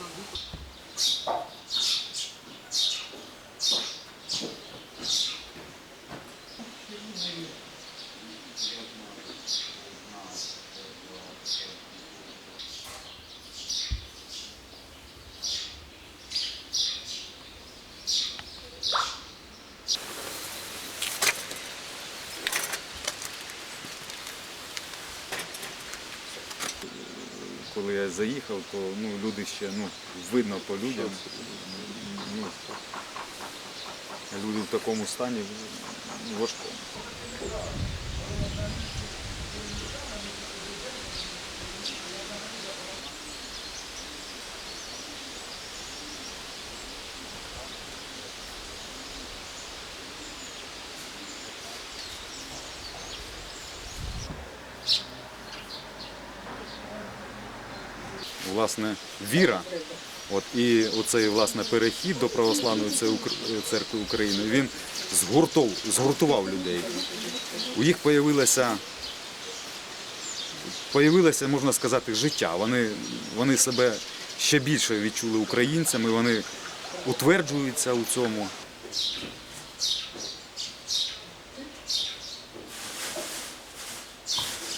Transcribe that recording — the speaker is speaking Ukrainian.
sorduk. Thank you. Коли я заїхав, то ну, люди ще ну, видно по людям. Ну, люди в такому стані ну, важкому. Власне віра. От і оцей власне перехід до православної церкви України він згуртов, згуртував людей. У їх появилося, появилося, можна сказати, життя. Вони, вони себе ще більше відчули українцями, вони утверджуються у цьому.